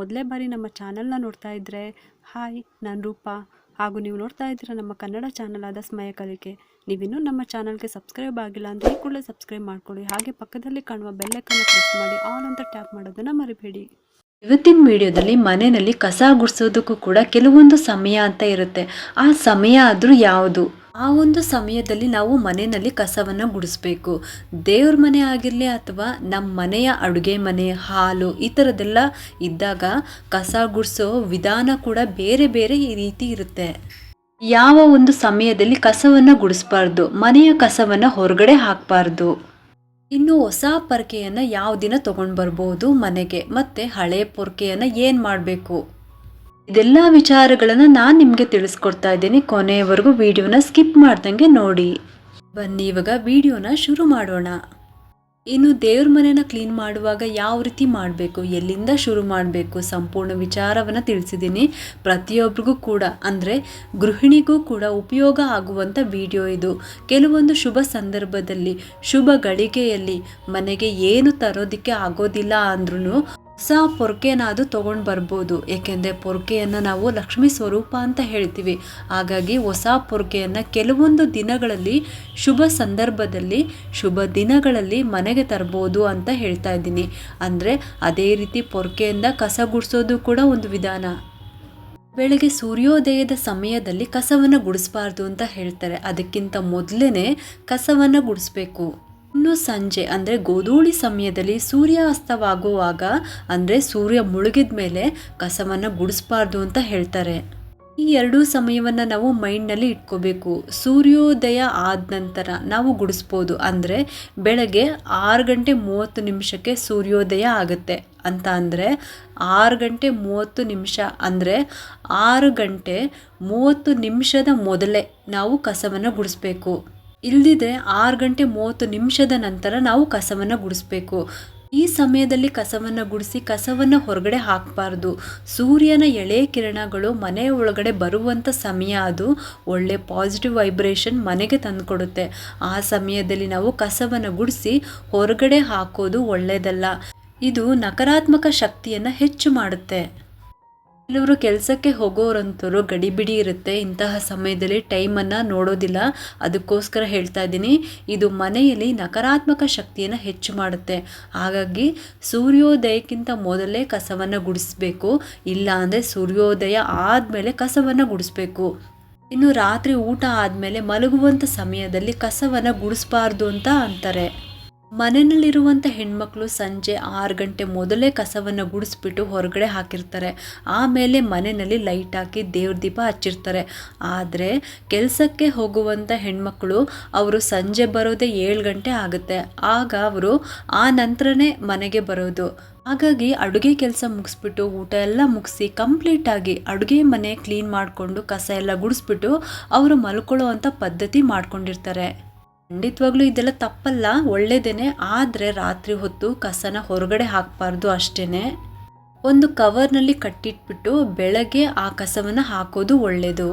ಮೊದಲೇ ಬಾರಿ ನಮ್ಮ ಚಾನಲ್ನ ನೋಡ್ತಾ ಇದ್ದರೆ ಹಾಯ್, ನಾನು ರೂಪಾ. ಹಾಗೂ ನೀವು ನೋಡ್ತಾ ಇದ್ದೀರಾ ನಮ್ಮ ಕನ್ನಡ ಚಾನಲ್ ಆದ ಸ್ಮಯ ಕಲಿಕೆ. ನೀವಿನ್ನೂ ನಮ್ಮ ಚಾನಲ್ಗೆ ಸಬ್ಸ್ಕ್ರೈಬ್ ಆಗಿಲ್ಲ ಅಂದರೆ ಈ ಕೂಡಲೇ ಸಬ್ಸ್ಕ್ರೈಬ್ ಮಾಡ್ಕೊಳ್ಳಿ. ಹಾಗೆ ಪಕ್ಕದಲ್ಲಿ ಕಾಣುವ ಬೆಲ್ಲೈಕನ್ನು ಪ್ರೆಸ್ ಮಾಡಿ ಆಲ್ ಅಂತ ಟ್ಯಾಪ್ ಮಾಡೋದನ್ನು ಮರಿಬೇಡಿ. ಇವತ್ತಿನ ವಿಡಿಯೋದಲ್ಲಿ ಮನೆಯಲ್ಲಿ ಕಸ ಗುಡಿಸೋದಕ್ಕೂ ಕೂಡ ಕೆಲವೊಂದು ಸಮಯ ಅಂತ ಇರುತ್ತೆ. ಆ ಸಮಯ ಆದರೂ ಯಾವುದು? ಆ ಒಂದು ಸಮಯದಲ್ಲಿ ನಾವು ಮನೆಯಲ್ಲಿ ಕಸವನ್ನು ಗುಡಿಸ್ಬೇಕು. ದೇವ್ರ ಮನೆ ಆಗಿರಲಿ ಅಥವಾ ನಮ್ಮ ಮನೆಯ ಅಡುಗೆ ಮನೆ, ಹಾಲು ಈ ಥರದ್ದೆಲ್ಲ ಇದ್ದಾಗ ಕಸ ಗುಡಿಸೋ ವಿಧಾನ ಕೂಡ ಬೇರೆ ಬೇರೆ ಈ ರೀತಿ ಇರುತ್ತೆ. ಯಾವ ಒಂದು ಸಮಯದಲ್ಲಿ ಕಸವನ್ನು ಗುಡಿಸ್ಬಾರ್ದು? ಮನೆಯ ಕಸವನ್ನು ಹೊರಗಡೆ ಹಾಕಬಾರ್ದು. ಇನ್ನು ಹೊಸ ಪೊರ್ಕೆಯನ್ನು ಯಾವ ದಿನ ತೊಗೊಂಡು ಬರ್ಬೋದು ಮನೆಗೆ? ಮತ್ತು ಹಳೆ ಪೊರ್ಕೆಯನ್ನು ಏನು ಮಾಡಬೇಕು? ಇದೆಲ್ಲ ವಿಚಾರಗಳನ್ನು ನಾನು ನಿಮಗೆ ತಿಳಿಸ್ಕೊಡ್ತಾ ಇದ್ದೀನಿ. ಕೊನೆಯವರೆಗೂ ವಿಡಿಯೋನ ಸ್ಕಿಪ್ ಮಾಡ್ದಂಗೆ ನೋಡಿ. ಬನ್ನಿ, ಇವಾಗ ವಿಡಿಯೋನ ಶುರು ಮಾಡೋಣ. ಇನ್ನು ದೇವ್ರ ಮನೆನ ಕ್ಲೀನ್ ಮಾಡುವಾಗ ಯಾವ ರೀತಿ ಮಾಡಬೇಕು, ಎಲ್ಲಿಂದ ಶುರು ಮಾಡಬೇಕು ಸಂಪೂರ್ಣ ವಿಚಾರವನ್ನು ತಿಳಿಸಿದ್ದೀನಿ. ಪ್ರತಿಯೊಬ್ಬರಿಗೂ ಕೂಡ, ಅಂದರೆ ಗೃಹಿಣಿಗೂ ಕೂಡ ಉಪಯೋಗ ಆಗುವಂಥ ವಿಡಿಯೋ ಇದು. ಕೆಲವೊಂದು ಶುಭ ಸಂದರ್ಭದಲ್ಲಿ, ಶುಭ ಗಳಿಗೆಯಲ್ಲಿ ಮನೆಗೆ ಏನು ತರೋದಕ್ಕೆ ಆಗೋದಿಲ್ಲ ಅಂದ್ರೂ ಹೊಸ ಪೊರ್ಕೆನಾದರೂ ತೊಗೊಂಡು ಬರ್ಬೋದು. ಏಕೆಂದರೆ ಪೊರ್ಕೆಯನ್ನು ನಾವು ಲಕ್ಷ್ಮಿ ಸ್ವರೂಪ ಅಂತ ಹೇಳ್ತೀವಿ. ಹಾಗಾಗಿ ಹೊಸ ಪೊರ್ಕೆಯನ್ನು ಕೆಲವೊಂದು ದಿನಗಳಲ್ಲಿ, ಶುಭ ಸಂದರ್ಭದಲ್ಲಿ, ಶುಭ ದಿನಗಳಲ್ಲಿ ಮನೆಗೆ ತರ್ಬೋದು ಅಂತ ಹೇಳ್ತಾ ಇದ್ದೀನಿ. ಅಂದರೆ ಅದೇ ರೀತಿ ಪೊರ್ಕೆಯಿಂದ ಕಸ ಗುಡಿಸೋದು ಕೂಡ ಒಂದು ವಿಧಾನ. ಬೆಳಗ್ಗೆ ಸೂರ್ಯೋದಯದ ಸಮಯದಲ್ಲಿ ಕಸವನ್ನು ಗುಡಿಸ್ಬಾರ್ದು ಅಂತ ಹೇಳ್ತಾರೆ. ಅದಕ್ಕಿಂತ ಮೊದಲೇ ಕಸವನ್ನು ಗುಡಿಸ್ಬೇಕು. ಇನ್ನು ಸಂಜೆ, ಅಂದರೆ ಗೋಧೂಳಿ ಸಮಯದಲ್ಲಿ ಸೂರ್ಯ ಅಸ್ತವಾಗುವಾಗ, ಅಂದರೆ ಸೂರ್ಯ ಮುಳುಗಿದ ಮೇಲೆ ಕಸವನ್ನು ಗುಡಿಸ್ಬಾರ್ದು ಅಂತ ಹೇಳ್ತಾರೆ. ಈ ಎರಡೂ ಸಮಯವನ್ನು ನಾವು ಮೈಂಡ್ನಲ್ಲಿ ಇಟ್ಕೋಬೇಕು. ಸೂರ್ಯೋದಯ ಆದ ನಂತರ ನಾವು ಗುಡಿಸ್ಬೋದು. ಅಂದರೆ ಬೆಳಗ್ಗೆ ಆರು ಗಂಟೆ ಮೂವತ್ತು ನಿಮಿಷಕ್ಕೆ ಸೂರ್ಯೋದಯ ಆಗುತ್ತೆ. ಅಂತ ಅಂದರೆ ಆರು ಗಂಟೆ ಮೂವತ್ತು ನಿಮಿಷ, ಅಂದರೆ ಆರು ಗಂಟೆ ಮೂವತ್ತು ನಿಮಿಷದ ಮೊದಲೇ ನಾವು ಕಸವನ್ನು ಗುಡಿಸ್ಬೇಕು. ಇಲ್ದಿದ್ರೆ ಆರು ಗಂಟೆ ಮೂವತ್ತು ನಿಮಿಷದ ನಂತರ ನಾವು ಕಸವನ್ನು ಗುಡಿಸ್ಬೇಕು. ಈ ಸಮಯದಲ್ಲಿ ಕಸವನ್ನು ಗುಡಿಸಿ ಕಸವನ್ನು ಹೊರಗಡೆ ಹಾಕಬಾರ್ದು. ಸೂರ್ಯನ ಎಳೆ ಕಿರಣಗಳು ಮನೆ ಒಳಗಡೆ ಬರುವಂಥ ಸಮಯ ಅದು. ಒಳ್ಳೆ ಪಾಸಿಟಿವ್ ವೈಬ್ರೇಷನ್ ಮನೆಗೆ ತಂದುಕೊಡುತ್ತೆ. ಆ ಸಮಯದಲ್ಲಿ ನಾವು ಕಸವನ್ನು ಗುಡಿಸಿ ಹೊರಗಡೆ ಹಾಕೋದು ಒಳ್ಳೆಯದಲ್ಲ. ಇದು ನಕಾರಾತ್ಮಕ ಶಕ್ತಿಯನ್ನು ಹೆಚ್ಚು ಮಾಡುತ್ತೆ. ಕೆಲವರು ಕೆಲಸಕ್ಕೆ ಹೋಗೋರಂತರು ಗಡಿಬಿಡಿ ಇರುತ್ತೆ. ಇಂತಹ ಸಮಯದಲ್ಲಿ ಟೈಮನ್ನು ನೋಡೋದಿಲ್ಲ. ಅದಕ್ಕೋಸ್ಕರ ಹೇಳ್ತಾ ಇದ್ದೀನಿ, ಇದು ಮನೆಯಲ್ಲಿ ನಕಾರಾತ್ಮಕ ಶಕ್ತಿಯನ್ನು ಹೆಚ್ಚು ಮಾಡುತ್ತೆ. ಹಾಗಾಗಿ ಸೂರ್ಯೋದಯಕ್ಕಿಂತ ಮೊದಲೇ ಕಸವನ್ನು ಗುಡಿಸಬೇಕು. ಇಲ್ಲ ಅಂದರೆ ಸೂರ್ಯೋದಯ ಆದಮೇಲೆ ಕಸವನ್ನು ಗುಡಿಸ್ಬೇಕು. ಇನ್ನು ರಾತ್ರಿ ಊಟ ಆದಮೇಲೆ ಮಲಗುವಂಥ ಸಮಯದಲ್ಲಿ ಕಸವನ್ನು ಗುಡಿಸ್ಬಾರ್ದು ಅಂತ ಅಂತಾರೆ. ಮನೆಯಲ್ಲಿರುವಂಥ ಹೆಣ್ಮಕ್ಳು ಸಂಜೆ ಆರು ಗಂಟೆ ಮೊದಲೇ ಕಸವನ್ನು ಗುಡಿಸ್ಬಿಟ್ಟು ಹೊರಗಡೆ ಹಾಕಿರ್ತಾರೆ. ಆಮೇಲೆ ಮನೆಯಲ್ಲಿ ಲೈಟ್ ಹಾಕಿ ದೇವ್ರ ದೀಪ ಹಚ್ಚಿರ್ತಾರೆ. ಆದರೆ ಕೆಲಸಕ್ಕೆ ಹೋಗುವಂಥ ಹೆಣ್ಮಕ್ಳು ಅವರು ಸಂಜೆ ಬರೋದೇ ಏಳು ಗಂಟೆ ಆಗುತ್ತೆ. ಆಗ ಅವರು ಆ ನಂತರನೇ ಮನೆಗೆ ಬರೋದು. ಹಾಗಾಗಿ ಅಡುಗೆ ಕೆಲಸ ಮುಗಿಸ್ಬಿಟ್ಟು ಊಟ ಎಲ್ಲ ಮುಗಿಸಿ ಕಂಪ್ಲೀಟಾಗಿ ಅಡುಗೆ ಮನೆ ಕ್ಲೀನ್ ಮಾಡಿಕೊಂಡು ಕಸ ಎಲ್ಲ ಗುಡಿಸ್ಬಿಟ್ಟು ಅವರು ಮಲ್ಕೊಳ್ಳೋ ಅಂಥ ಪದ್ಧತಿ ಮಾಡ್ಕೊಂಡಿರ್ತಾರೆ. ಖಂಡಿತವಾಗ್ಲೂ ಇದೆಲ್ಲ ತಪ್ಪಲ್ಲ, ಒಳ್ಳೇದೇನೆ. ಆದರೆ ರಾತ್ರಿ ಹೊತ್ತು ಕಸನ ಹೊರಗಡೆ ಹಾಕಬಾರ್ದು ಅಷ್ಟೇ ಒಂದು ಕವರ್ನಲ್ಲಿ ಕಟ್ಟಿಟ್ಬಿಟ್ಟು ಬೆಳಗ್ಗೆ ಆ ಕಸವನ್ನು ಹಾಕೋದು ಒಳ್ಳೆಯದು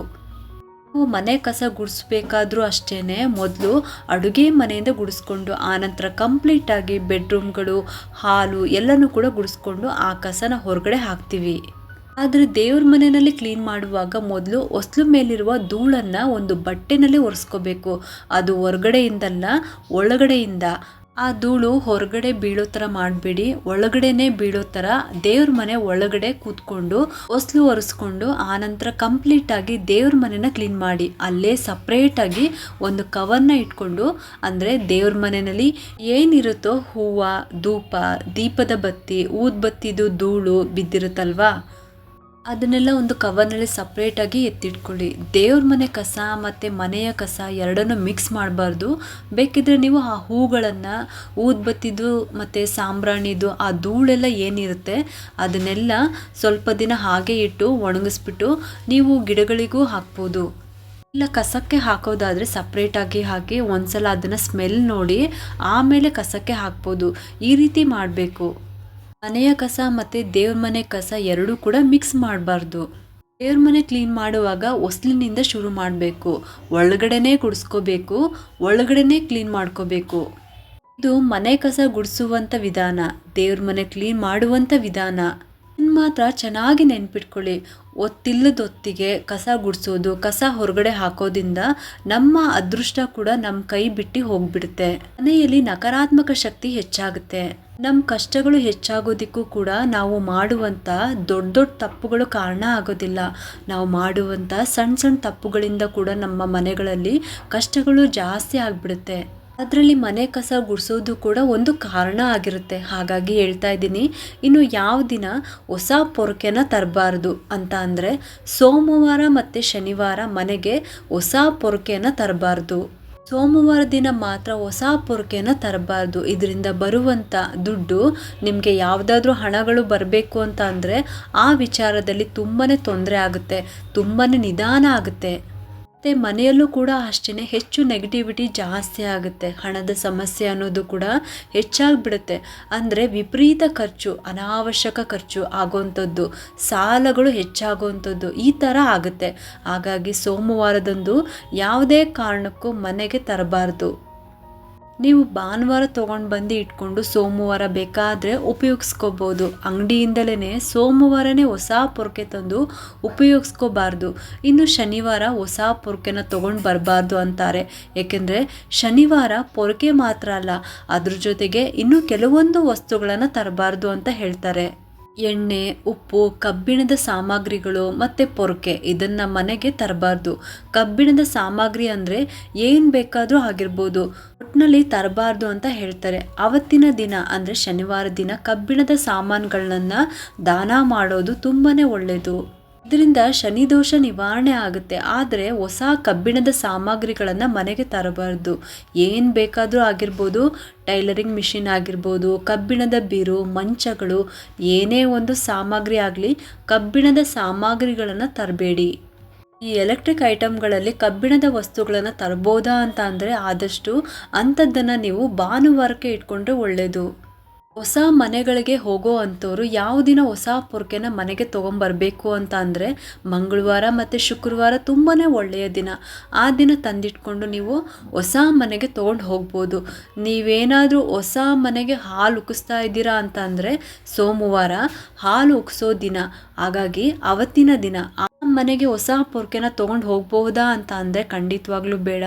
ಮನೆ ಕಸ ಗುಡಿಸ್ಬೇಕಾದ್ರೂ ಅಷ್ಟೇ ಮೊದಲು ಅಡುಗೆ ಮನೆಯಿಂದ ಗುಡಿಸ್ಕೊಂಡು ಆನಂತರ ಕಂಪ್ಲೀಟಾಗಿ ಬೆಡ್ರೂಮ್ಗಳು, ಹಾಲು ಎಲ್ಲನೂ ಕೂಡ ಗುಡಿಸ್ಕೊಂಡು ಆ ಕಸನ ಹೊರಗಡೆ ಹಾಕ್ತೀವಿ. ಆದರೆ ದೇವ್ರ ಮನೆಯಲ್ಲಿ ಕ್ಲೀನ್ ಮಾಡುವಾಗ ಮೊದಲು ಹೊಸ್ಲು ಮೇಲಿರುವ ಧೂಳನ್ನು ಒಂದು ಬಟ್ಟೆನಲ್ಲಿ ಒರೆಸ್ಕೋಬೇಕು. ಅದು ಹೊರಗಡೆಯಿಂದಲ್ಲ, ಒಳಗಡೆಯಿಂದ. ಆ ಧೂಳು ಹೊರಗಡೆ ಬೀಳೋ ಥರ ಮಾಡಬೇಡಿ. ಒಳಗಡೆನೆ ಬೀಳೋ ಥರ ದೇವ್ರ ಮನೆ ಒಳಗಡೆ ಕೂತ್ಕೊಂಡು ಹೊಸ್ಲು ಒರೆಸ್ಕೊಂಡು ಆನಂತರ ಕಂಪ್ಲೀಟಾಗಿ ದೇವ್ರ ಮನೆನ ಕ್ಲೀನ್ ಮಾಡಿ. ಅಲ್ಲೇ ಸಪ್ರೇಟಾಗಿ ಒಂದು ಕವರ್ನ ಇಟ್ಕೊಂಡು, ಅಂದರೆ ದೇವ್ರ ಮನೆಯಲ್ಲಿ ಏನಿರುತ್ತೋ ಹೂವು, ಧೂಪ, ದೀಪದ ಬತ್ತಿ, ಊದ್ಬತ್ತಿದು ಧೂಳು ಬಿದ್ದಿರುತ್ತಲ್ವಾ? ಅದನ್ನೆಲ್ಲ ಒಂದು ಕವರ್ನಲ್ಲಿ ಸಪ್ರೇಟಾಗಿ ಎತ್ತಿಟ್ಕೊಳ್ಳಿ. ದೇವ್ರ ಮನೆ ಕಸ ಮತ್ತು ಮನೆಯ ಕಸ ಎರಡನ್ನೂ ಮಿಕ್ಸ್ ಮಾಡಬಾರ್ದು. ಬೇಕಿದ್ರೆ ನೀವು ಆ ಹೂಗಳನ್ನು ಊದ್ಬತ್ತಿದು ಮತ್ತು ಸಾಂಬ್ರಾಣಿದು ಆ ಧೂಳೆಲ್ಲ ಏನಿರುತ್ತೆ ಅದನ್ನೆಲ್ಲ ಸ್ವಲ್ಪ ದಿನ ಹಾಗೆ ಇಟ್ಟು ಒಣಗಿಸ್ಬಿಟ್ಟು ನೀವು ಗಿಡಗಳಿಗೂ ಹಾಕ್ಬೋದು. ಇಲ್ಲ ಕಸಕ್ಕೆ ಹಾಕೋದಾದರೆ ಸಪ್ರೇಟಾಗಿ ಹಾಕಿ ಒಂದ್ಸಲ ಅದನ್ನು ಸ್ಮೆಲ್ ನೋಡಿ ಆಮೇಲೆ ಕಸಕ್ಕೆ ಹಾಕ್ಬೋದು. ಈ ರೀತಿ ಮಾಡಬೇಕು. ಮನೆಯ ಕಸ ಮತ್ತು ದೇವ್ರ ಮನೆ ಕಸ ಎರಡೂ ಕೂಡ ಮಿಕ್ಸ್ ಮಾಡಬಾರ್ದು. ದೇವ್ರ ಮನೆ ಕ್ಲೀನ್ ಮಾಡುವಾಗ ಹೊಸ್ಲಿನಿಂದ ಶುರು ಮಾಡಬೇಕು. ಒಳಗಡೆನೇ ಗುಡಿಸ್ಕೋಬೇಕು, ಒಳಗಡೆನೇ ಕ್ಲೀನ್ ಮಾಡ್ಕೋಬೇಕು. ಇದು ಮನೆ ಕಸ ಗುಡಿಸುವಂಥ ವಿಧಾನ, ದೇವ್ರ ಮನೆ ಕ್ಲೀನ್ ಮಾಡುವಂಥ ವಿಧಾನ. ಇನ್ನು ಮಾತ್ರ ಚೆನ್ನಾಗಿ ನೆನ್ಪಿಟ್ಕೊಳ್ಳಿ. ಒತ್ತಿಲ್ಲದೊತ್ತಿಗೆ ಕಸ ಗುಡಿಸೋದು, ಕಸ ಹೊರಗಡೆ ಹಾಕೋದ್ರಿಂದ ನಮ್ಮ ಅದೃಷ್ಟ ಕೂಡ ನಮ್ಮ ಕೈ ಬಿಟ್ಟು ಹೋಗ್ಬಿಡುತ್ತೆ. ಮನೆಯಲ್ಲಿ ನಕಾರಾತ್ಮಕ ಶಕ್ತಿ ಹೆಚ್ಚಾಗುತ್ತೆ. ನಮ್ಮ ಕಷ್ಟಗಳು ಹೆಚ್ಚಾಗೋದಕ್ಕೂ ಕೂಡ ನಾವು ಮಾಡುವಂಥ ದೊಡ್ಡ ದೊಡ್ಡ ತಪ್ಪುಗಳು ಕಾರಣ ಆಗೋದಿಲ್ಲ. ನಾವು ಮಾಡುವಂಥ ಸಣ್ಣ ಸಣ್ಣ ತಪ್ಪುಗಳಿಂದ ಕೂಡ ನಮ್ಮ ಮನೆಗಳಲ್ಲಿ ಕಷ್ಟಗಳು ಜಾಸ್ತಿ ಆಗಿಬಿಡುತ್ತೆ. ಅದರಲ್ಲಿ ಮನೆ ಕಸ ಗುಡಿಸೋದು ಕೂಡ ಒಂದು ಕಾರಣ ಆಗಿರುತ್ತೆ. ಹಾಗಾಗಿ ಹೇಳ್ತಾ ಇದ್ದೀನಿ, ಇನ್ನು ಯಾವ ದಿನ ಹೊಸ ಪೊರಕೆನ ತರಬಾರ್ದು ಅಂತ ಅಂದರೆ ಸೋಮವಾರ ಮತ್ತು ಶನಿವಾರ ಮನೆಗೆ ಹೊಸ ಪೊರಕೆನ ತರಬಾರ್ದು. ಸೋಮವಾರ ದಿನ ಮಾತ್ರ ಹೊಸ ಪೊರಕೆನ ತರಬಾರ್ದು. ಇದರಿಂದ ಬರುವಂಥ ದುಡ್ಡು ನಿಮಗೆ ಯಾವುದಾದ್ರೂ ಹಣಗಳು ಬರಬೇಕು ಅಂತ ಅಂದರೆ ಆ ವಿಚಾರದಲ್ಲಿ ತುಂಬಾ ತೊಂದರೆ ಆಗುತ್ತೆ. ತುಂಬಾ ನಿಧಾನ ಆಗುತ್ತೆ. ಮತ್ತು ಮನೆಯಲ್ಲೂ ಕೂಡ ಅಷ್ಟೇ ಹೆಚ್ಚು ನೆಗೆಟಿವಿಟಿ ಜಾಸ್ತಿ ಆಗುತ್ತೆ. ಹಣದ ಸಮಸ್ಯೆ ಅನ್ನೋದು ಕೂಡ ಹೆಚ್ಚಾಗಿಬಿಡುತ್ತೆ. ಅಂದರೆ ವಿಪರೀತ ಖರ್ಚು, ಅನಾವಶ್ಯಕ ಖರ್ಚು ಆಗೋವಂಥದ್ದು, ಸಾಲಗಳು ಹೆಚ್ಚಾಗುವಂಥದ್ದು ಈ ಥರ ಆಗುತ್ತೆ. ಹಾಗಾಗಿ ಸೋಮವಾರದಂದು ಯಾವುದೇ ಕಾರಣಕ್ಕೂ ಮನೆಗೆ ತರಬಾರ್ದು. ನೀವು ಭಾನುವಾರ ತೊಗೊಂಡು ಬಂದು ಇಟ್ಕೊಂಡು ಸೋಮವಾರ ಬೇಕಾದರೆ ಉಪಯೋಗಿಸ್ಕೋಬೋದು. ಅಂಗಡಿಯಿಂದಲೇ ಸೋಮವಾರನೇ ಹೊಸ ಪೊರಕೆ ತಂದು ಉಪಯೋಗಿಸ್ಕೋಬಾರ್ದು. ಇನ್ನು ಶನಿವಾರ ಹೊಸ ಪೊರಕೆನ ತೊಗೊಂಡು ಬರಬಾರ್ದು ಅಂತಾರೆ. ಏಕೆಂದರೆ ಶನಿವಾರ ಪೊರಕೆ ಮಾತ್ರ ಅಲ್ಲ, ಅದ್ರ ಜೊತೆಗೆ ಇನ್ನೂ ಕೆಲವೊಂದು ವಸ್ತುಗಳನ್ನು ತರಬಾರ್ದು ಅಂತ ಹೇಳ್ತಾರೆ. ಎಣ್ಣೆ, ಉಪ್ಪು, ಕಬ್ಬಿಣದ ಸಾಮಗ್ರಿಗಳು ಮತ್ತು ಪೊರಕೆ ಇದನ್ನು ಮನೆಗೆ ತರಬಾರ್ದು. ಕಬ್ಬಿಣದ ಸಾಮಗ್ರಿ ಅಂದರೆ ಏನು ಬೇಕಾದರೂ ಆಗಿರ್ಬೋದು. ಒಟ್ಟಿನಲ್ಲಿ ತರಬಾರ್ದು ಅಂತ ಹೇಳ್ತಾರೆ. ಅವತ್ತಿನ ದಿನ ಅಂದರೆ ಶನಿವಾರ ದಿನ ಕಬ್ಬಿಣದ ಸಾಮಾನುಗಳನ್ನು ದಾನ ಮಾಡೋದು ತುಂಬಾ ಒಳ್ಳೆಯದು ಇದರಿಂದ ಶನಿದೋಷ ನಿವಾರಣೆ ಆಗುತ್ತೆ. ಆದರೆ ಹೊಸ ಕಬ್ಬಿಣದ ಸಾಮಗ್ರಿಗಳನ್ನು ಮನೆಗೆ ತರಬಾರ್ದು. ಏನು ಬೇಕಾದರೂ ಆಗಿರ್ಬೋದು, ಟೈಲರಿಂಗ್ ಮಿಷಿನ್ ಆಗಿರ್ಬೋದು, ಕಬ್ಬಿಣದ ಬೀರು, ಮಂಚಗಳು, ಏನೇ ಒಂದು ಸಾಮಗ್ರಿ ಆಗಲಿ ಕಬ್ಬಿಣದ ಸಾಮಗ್ರಿಗಳನ್ನು ತರಬೇಡಿ. ಈ ಎಲೆಕ್ಟ್ರಿಕ್ ಐಟಮ್ಗಳಲ್ಲಿ ಕಬ್ಬಿಣದ ವಸ್ತುಗಳನ್ನು ತರ್ಬೋದಾ ಅಂತ ಅಂದರೆ ಆದಷ್ಟು ಅಂಥದ್ದನ್ನು ನೀವು ಭಾನುವಾರಕ್ಕೆ ಇಟ್ಕೊಂಡ್ರೆ ಒಳ್ಳೆಯದು ಹೊಸ ಮನೆಗಳಿಗೆ ಹೋಗೋ ಅಂಥವ್ರು ಯಾವ ದಿನ ಹೊಸ ಪೊರ್ಕೆನ ಮನೆಗೆ ತೊಗೊಂಬರ್ಬೇಕು ಅಂತ ಅಂದರೆ ಮಂಗಳವಾರ ಮತ್ತು ಶುಕ್ರವಾರ ತುಂಬಾ ಒಳ್ಳೆಯ ದಿನ. ಆ ದಿನ ತಂದಿಟ್ಕೊಂಡು ನೀವು ಹೊಸ ಮನೆಗೆ ತೊಗೊಂಡು ಹೋಗ್ಬೋದು. ನೀವೇನಾದರೂ ಹೊಸ ಮನೆಗೆ ಹಾಲು ಉಕ್ಕಿಸ್ತಾ ಇದ್ದೀರಾ ಅಂತ ಅಂದರೆ ಸೋಮವಾರ ಹಾಲು ಉಕ್ಸೋ ದಿನ. ಹಾಗಾಗಿ ಅವತ್ತಿನ ದಿನ, ಆ ಮನೆಗೆ ಹೊಸ ಪೊರ್ಕೆನ ತೊಗೊಂಡು ಹೋಗಬಹುದಾ ಅಂತ ಅಂದರೆ ಖಂಡಿತವಾಗ್ಲೂ ಬೇಡ.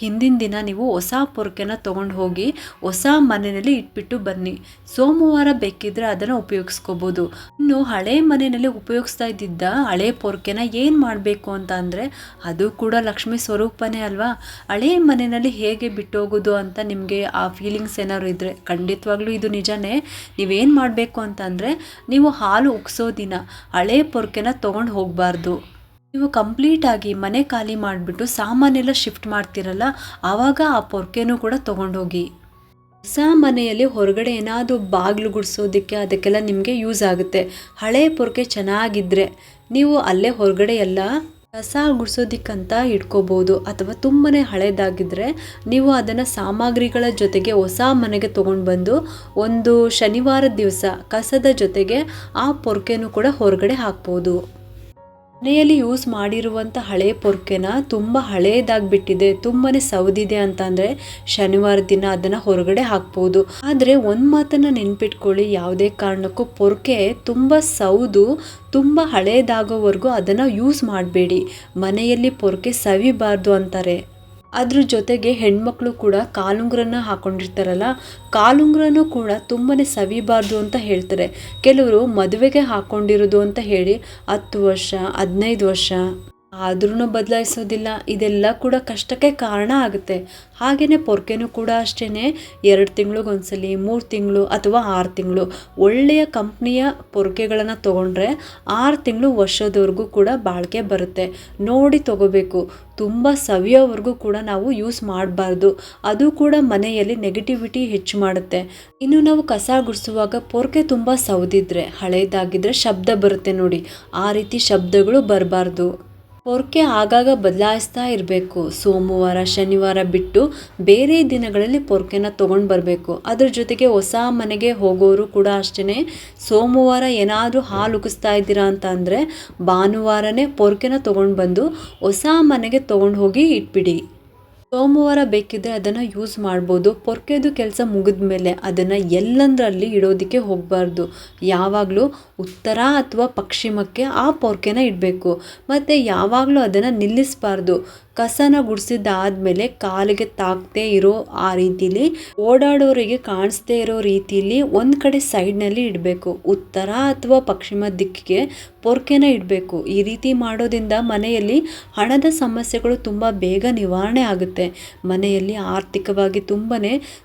ಹಿಂದಿನ ದಿನ ನೀವು ಹೊಸ ಪೊರ್ಕೆನ ತೊಗೊಂಡು ಹೋಗಿ ಹೊಸ ಮನೆಯಲ್ಲಿ ಇಟ್ಬಿಟ್ಟು ಬನ್ನಿ. ಸೋಮವಾರ ಬೇಕಿದ್ರೆ ಅದನ್ನು ಉಪಯೋಗಿಸ್ಕೋಬೋದು. ಇನ್ನು ಹಳೆ ಮನೆಯಲ್ಲಿ ಉಪಯೋಗಿಸ್ತಾ ಇದ್ದಿದ್ದ ಹಳೆ ಪೊರ್ಕೆನ ಏನು ಮಾಡಬೇಕು ಅಂತ ಅಂದರೆ ಅದು ಕೂಡ ಲಕ್ಷ್ಮಿ ಸ್ವರೂಪನೇ ಅಲ್ವಾ? ಹಳೆ ಮನೆಯಲ್ಲಿ ಹೇಗೆ ಬಿಟ್ಟೋಗೋದು ಅಂತ ನಿಮಗೆ ಆ ಫೀಲಿಂಗ್ಸ್ ಏನಾದ್ರು ಇದ್ದರೆ ಖಂಡಿತವಾಗ್ಲೂ ಇದು ನಿಜನೇ. ನೀವೇನು ಮಾಡಬೇಕು ಅಂತಂದರೆ ನೀವು ಹಾಲು ಉಕ್ಸೋ ದಿನ ಹಳೆ ಪೊರ್ಕೆನ ತೊಗೊಂಡು ಹೋಗಬಾರ್ದು. ನೀವು ಕಂಪ್ಲೀಟಾಗಿ ಮನೆ ಖಾಲಿ ಮಾಡಿಬಿಟ್ಟು ಸಾಮಾನೆಲ್ಲ ಶಿಫ್ಟ್ ಮಾಡ್ತೀರಲ್ಲ, ಆವಾಗ ಆ ಪೊರ್ಕೆನೂ ಕೂಡ ತೊಗೊಂಡೋಗಿ. ಹೊಸ ಮನೆಯಲ್ಲಿ ಹೊರಗಡೆ ಏನಾದರೂ ಬಾಗಿಲು ಗುಡಿಸೋದಕ್ಕೆ ಅದಕ್ಕೆಲ್ಲ ನಿಮಗೆ ಯೂಸ್ ಆಗುತ್ತೆ. ಹಳೆ ಪೊರ್ಕೆ ಚೆನ್ನಾಗಿದ್ದರೆ ನೀವು ಅಲ್ಲೇ ಹೊರಗಡೆ ಎಲ್ಲ ಕಸ ಗುಡಿಸೋದಿಕ್ಕಂತ ಇಟ್ಕೋಬೋದು, ಅಥವಾ ತುಂಬಾ ಹಳೆಯದಾಗಿದ್ದರೆ ನೀವು ಅದನ್ನು ಸಾಮಗ್ರಿಗಳ ಜೊತೆಗೆ ಹೊಸ ಮನೆಗೆ ತೊಗೊಂಡು ಬಂದು ಒಂದು ಶನಿವಾರದ ದಿವಸ ಕಸದ ಜೊತೆಗೆ ಆ ಪೊರ್ಕೆನೂ ಕೂಡ ಹೊರಗಡೆ ಹಾಕ್ಬೋದು. ಮನೆಯಲ್ಲಿ ಯೂಸ್ ಮಾಡಿರುವಂಥ ಹಳೆ ಪೊರ್ಕೆನ ತುಂಬ ಹಳೆಯದಾಗ್ಬಿಟ್ಟಿದೆ ತುಂಬಾ ಸವದಿದೆ ಅಂತ ಅಂದರೆ ಶನಿವಾರ ದಿನ ಅದನ್ನು ಹೊರಗಡೆ ಹಾಕ್ಬೋದು. ಆದರೆ ಒಂದು ಮಾತನ್ನು ನೆನ್ಪಿಟ್ಕೊಳ್ಳಿ, ಯಾವುದೇ ಕಾರಣಕ್ಕೂ ಪೊರ್ಕೆ ತುಂಬ ಸೌದು, ತುಂಬ ಹಳೆಯದಾಗೋವರೆಗೂ ಅದನ್ನು ಯೂಸ್ ಮಾಡಬೇಡಿ. ಮನೆಯಲ್ಲಿ ಪೊರ್ಕೆ ಸವಿಬಾರ್ದು ಅಂತಾರೆ. ಅದ್ರ ಜೊತೆಗೆ ಹೆಣ್ಮಕ್ಳು ಕೂಡ ಕಾಲುಂಗ್ರನ ಹಾಕೊಂಡಿರ್ತಾರಲ್ಲ, ಕಾಲುಂಗ್ರನು ಕೂಡ ತುಂಬಾ ಸವಿಬಾರ್ದು ಅಂತ ಹೇಳ್ತಾರೆ. ಕೆಲವರು ಮದುವೆಗೆ ಹಾಕೊಂಡಿರೋದು ಅಂತ ಹೇಳಿ ಹತ್ತು ವರ್ಷ, ಹದಿನೈದು ವರ್ಷ ಆದ್ರೂ ಬದಲಾಯಿಸೋದಿಲ್ಲ. ಇದೆಲ್ಲ ಕೂಡ ಕಷ್ಟಕ್ಕೆ ಕಾರಣ ಆಗುತ್ತೆ. ಹಾಗೆಯೇ ಪೊರ್ಕೆನೂ ಕೂಡ ಅಷ್ಟೇ ಎರಡು ತಿಂಗಳಿಗೊಂದ್ಸಲಿ ಮೂರು ತಿಂಗಳು ಅಥವಾ ಆರು ತಿಂಗಳು. ಒಳ್ಳೆಯ ಕಂಪ್ನಿಯ ಪೊರ್ಕೆಗಳನ್ನು ತೊಗೊಂಡ್ರೆ ಆರು ತಿಂಗಳು ವರ್ಷದವರೆಗೂ ಕೂಡ ಬಾಳಿಕೆ ಬರುತ್ತೆ. ನೋಡಿ ತಗೋಬೇಕು. ತುಂಬ ಸವಿಯೋವರೆಗೂ ಕೂಡ ನಾವು ಯೂಸ್ ಮಾಡಬಾರ್ದು. ಅದು ಕೂಡ ಮನೆಯಲ್ಲಿ ನೆಗೆಟಿವಿಟಿ ಹೆಚ್ಚು ಮಾಡುತ್ತೆ. ಇನ್ನು ನಾವು ಕಸ ಗುಡಿಸುವಾಗ ಪೊರ್ಕೆ ತುಂಬ ಸೌದಿದ್ರೆ ಹಳೇದಾಗಿದ್ರೆ ಶಬ್ದ ಬರುತ್ತೆ ನೋಡಿ. ಆ ರೀತಿ ಶಬ್ದಗಳು ಬರಬಾರ್ದು. ಪೊರ್ಕೆ ಆಗಾಗ ಬದಲಾಯಿಸ್ತಾ ಇರಬೇಕು. ಸೋಮವಾರ, ಶನಿವಾರ ಬಿಟ್ಟು ಬೇರೆ ದಿನಗಳಲ್ಲಿ ಪೊರ್ಕೆನ ತೊಗೊಂಡು ಬರಬೇಕು. ಅದ್ರ ಜೊತೆಗೆ ಹೊಸ ಮನೆಗೆ ಹೋಗೋರು ಕೂಡ ಅಷ್ಟೇ ಸೋಮವಾರ ಏನಾದರೂ ಹಾಲು ಉಗಿಸ್ತಾ ಇದ್ದೀರಾ ಅಂತ ಅಂದರೆ ಭಾನುವಾರನೇ ಪೊರ್ಕೆನ ತೊಗೊಂಡು ಬಂದು ಹೊಸ ಮನೆಗೆ ತೊಗೊಂಡು ಹೋಗಿ ಇಟ್ಬಿಡಿ. ಸೋಮವಾರ ಬೇಕಿದ್ರೆ ಅದನ್ನು ಯೂಸ್ ಮಾಡ್ಬೋದು. ಪೊರ್ಕೆದು ಕೆಲಸ ಮುಗಿದ ಮೇಲೆ ಅದನ್ನು ಎಲ್ಲಂದ್ರಲ್ಲಿ ಇಡೋದಕ್ಕೆ ಹೋಗಬಾರ್ದು. ಯಾವಾಗಲೂ ಉತ್ತರ ಅಥವಾ ಪಶ್ಚಿಮಕ್ಕೆ ಆ ಪೊರ್ಕೆನ ಇಡಬೇಕು. ಮತ್ತು ಯಾವಾಗಲೂ ಅದನ್ನು ನಿಲ್ಲಿಸಬಾರ್ದು. ಕಸನ ಗುಡಿಸಿದ್ದಾದ್ಮೇಲೆ ಕಾಲಿಗೆ ತಾಕ್ದೆ ಇರೋ ಆ ರೀತಿಲಿ, ಓಡಾಡೋರಿಗೆ ಕಾಣಿಸ್ದೇ ಇರೋ ರೀತಿಲಿ ಒಂದು ಕಡೆ ಸೈಡ್ನಲ್ಲಿ ಇಡಬೇಕು. ಉತ್ತರ ಅಥವಾ ಪಶ್ಚಿಮ ದಿಕ್ಕಿಗೆ ಪೊರ್ಕೆನ ಇಡಬೇಕು. ಈ ರೀತಿ ಮಾಡೋದ್ರಿಂದ ಮನೆಯಲ್ಲಿ ಹಣದ ಸಮಸ್ಯೆಗಳು ತುಂಬ ಬೇಗ ನಿವಾರಣೆ ಆಗುತ್ತೆ. ಮನೆಯಲ್ಲಿ ಆರ್ಥಿಕವಾಗಿ ತುಂಬಾ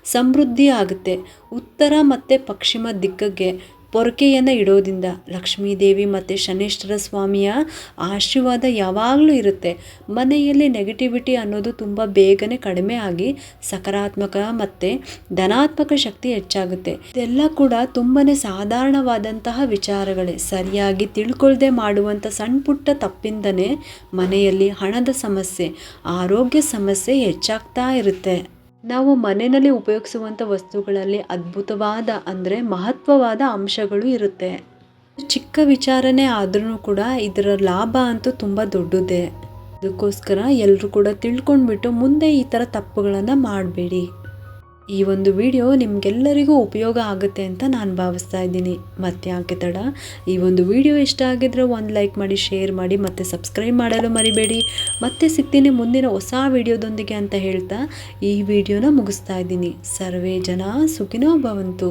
ಸಮೃದ್ಧಿ ಆಗುತ್ತೆ. ಉತ್ತರ ಮತ್ತು ಪಶ್ಚಿಮ ದಿಕ್ಕಿಗೆ ಪೊರಕೆಯನ್ನು ಇಡೋದ್ರಿಂದ ಲಕ್ಷ್ಮೀದೇವಿ ಮತ್ತು ಶನೇಶ್ವರ ಸ್ವಾಮಿಯ ಆಶೀರ್ವಾದ ಯಾವಾಗಲೂ ಇರುತ್ತೆ. ಮನೆಯಲ್ಲಿ ನೆಗೆಟಿವಿಟಿ ಅನ್ನೋದು ತುಂಬ ಬೇಗನೆ ಕಡಿಮೆ ಆಗಿ ಸಕಾರಾತ್ಮಕ ಮತ್ತು ಧನಾತ್ಮಕ ಶಕ್ತಿ ಹೆಚ್ಚಾಗುತ್ತೆ. ಇದೆಲ್ಲ ಕೂಡ ತುಂಬಾ ಸಾಧಾರಣವಾದಂತಹ ವಿಚಾರಗಳೇ. ಸರಿಯಾಗಿ ತಿಳ್ಕೊಳ್ದೆ ಮಾಡುವಂಥ ಸಣ್ಣ ಪುಟ್ಟ ತಪ್ಪಿಂದನೇ ಮನೆಯಲ್ಲಿ ಹಣದ ಸಮಸ್ಯೆ, ಆರೋಗ್ಯ ಸಮಸ್ಯೆ ಹೆಚ್ಚಾಗ್ತಾ ಇರುತ್ತೆ. ನಾವು ಮನೆಯಲ್ಲಿ ಉಪಯೋಗಿಸುವಂಥ ವಸ್ತುಗಳಲ್ಲಿ ಅದ್ಭುತವಾದ ಅಂದರೆ ಮಹತ್ವವಾದ ಅಂಶಗಳು ಇರುತ್ತೆ. ಚಿಕ್ಕ ವಿಚಾರನೇ ಆದ್ರೂ ಕೂಡ ಇದರ ಲಾಭ ಅಂತೂ ತುಂಬ ದೊಡ್ಡದೇ. ಅದಕ್ಕೋಸ್ಕರ ಎಲ್ಲರೂ ಕೂಡ ತಿಳ್ಕೊಂಡ್ಬಿಟ್ಟು ಮುಂದೆ ಈ ಥರ ತಪ್ಪುಗಳನ್ನು ಮಾಡಬೇಡಿ. ಈ ಒಂದು ವಿಡಿಯೋ ನಿಮಗೆಲ್ಲರಿಗೂ ಉಪಯೋಗ ಆಗುತ್ತೆ ಅಂತ ನಾನು ಭಾವಿಸ್ತಾ ಇದ್ದೀನಿ. ಮತ್ತೆ ಯಾಕೆ ತಡ? ಈ ಒಂದು ವಿಡಿಯೋ ಇಷ್ಟ ಆಗಿದ್ರೆ ಒಂದು ಲೈಕ್ ಮಾಡಿ, ಶೇರ್ ಮಾಡಿ, ಮತ್ತು ಸಬ್ಸ್ಕ್ರೈಬ್ ಮಾಡಲು ಮರಿಬೇಡಿ. ಮತ್ತೆ ಸಿಗ್ತೀನಿ ಮುಂದಿನ ಹೊಸ ವಿಡಿಯೋದೊಂದಿಗೆ ಅಂತ ಹೇಳ್ತಾ ಈ ವಿಡಿಯೋನ ಮುಗಿಸ್ತಾ ಇದ್ದೀನಿ. ಸರ್ವೇ ಜನ ಸುಖಿನೋ ಭವಂತು.